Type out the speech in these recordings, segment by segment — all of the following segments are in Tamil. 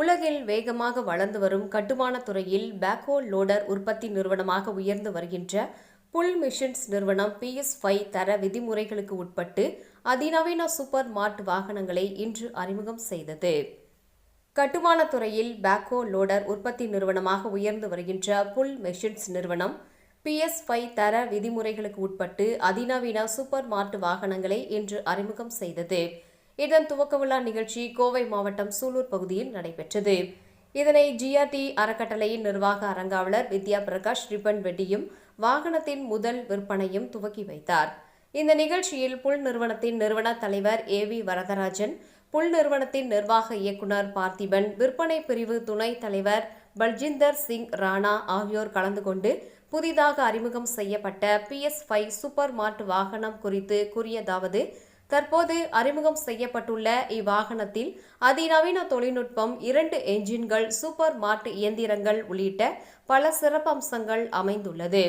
உலகில் வேகமாக வளர்ந்து வரும் கட்டுமான துறையில் பேக்ஹோ லோடர் உற்பத்தி நிறுவனமாக உயர்ந்து வருகின்ற புல் மிஷின்ஸ் நிறுவனம் பிஎஸ் ஃபைவ் தர விதிமுறைகளுக்கு உட்பட்டு அதிநவீன சூப்பர் மார்ட் வாகனங்களை இன்று அறிமுகம் செய்தது. கட்டுமான துறையில் பேக்ஹோ லோடர் உற்பத்தி நிறுவனமாக உயர்ந்து வருகின்ற புல் மெஷின்ஸ் நிறுவனம் பிஎஸ் ஃபைவ் தர விதிமுறைகளுக்கு உட்பட்டு அதிநவீன சூப்பர் மார்ட் வாகனங்களை இன்று அறிமுகம் செய்தது. இதன் துவக்க விழா நிகழ்ச்சி கோவை மாவட்டம் சூலூர் பகுதியில் நடைபெற்றது. இதனை ஜிஆர்டி அறக்கட்டளையின் நிர்வாக அரங்காவலர் வித்யா பிரகாஷ் ரிப்பன் வெட்டியும் வாகனத்தின் முதல் விற்பனையும் துவக்கி வைத்தார். இந்த நிகழ்ச்சியில் புல் நிறுவனத்தின் நிறுவன தலைவர் ஏ வி வரதராஜன் புல் நிறுவனத்தின் நிர்வாக இயக்குனர் பார்த்திபன் விற்பனை பிரிவு துணைத் தலைவர் பல்ஜிந்தர் சிங் ராணா ஆகியோர் கலந்து கொண்டு புதிதாக அறிமுகம் செய்யப்பட்ட பிஎஸ் ஃபைவ் சூப்பர் மார்ட் வாகனம் குறித்து கூறியதாவது தற்போது அறிமுகம் செய்யப்பட்டுள்ள இவ்வாகனத்தில் அதிநவீன தொழில்நுட்பம் இரண்டு என்ஜின்கள் சூப்பர் மார்ட் இயந்திரங்கள் உள்ளிட்ட பல சிறப்பம்சங்கள் அமைந்துள்ளது.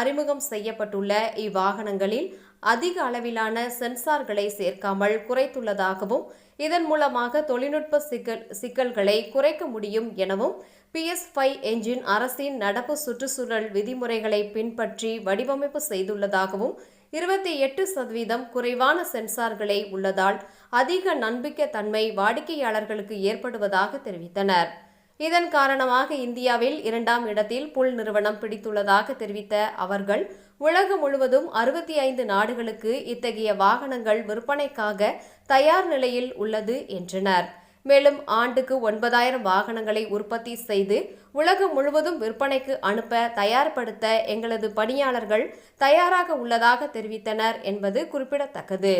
அறிமுகம் செய்யப்பட்டுள்ள இவ்வாகனங்களில் அதிக அளவிலான சென்சார்களை சேர்க்காமல் குறைத்துள்ளதாகவும் இதன் மூலமாக தொழில்நுட்ப சிக்கல் சிக்கல்களை குறைக்க முடியும் எனவும் பிஎஸ் ஃபைவ் என்ஜின் அரசின் நடப்பு சுற்றுச்சூழல் விதிமுறைகளை பின்பற்றி வடிவமைப்பு செய்துள்ளதாகவும் இருபத்தி எட்டு சதவீதம் குறைவான சென்சார்களை உள்ளதால் அதிக நம்பிக்கைத்தன்மை வாடிக்கையாளர்களுக்கு ஏற்படுவதாக தெரிவித்தனர். இதன் காரணமாக இந்தியாவில் இரண்டாம் இடத்தில் புல் நிறுவனம் பிடித்துள்ளதாக தெரிவித்த அவர்கள் உலகம் முழுவதும் அறுபத்தி ஐந்து நாடுகளுக்கு இத்தகைய வாகனங்கள் விற்பனைக்காக தயார் நிலையில் உள்ளது என்றனர். மேலும் ஆண்டுக்கு ஒன்பதாயிரம் வாகனங்களை உற்பத்தி செய்து உலகம் முழுவதும் விற்பனைக்கு அனுப்ப தயார்படுத்த எங்களது பணியாளர்கள் தயாராக உள்ளதாக தெரிவித்தனர் என்பது குறிப்பிடத்தக்கது.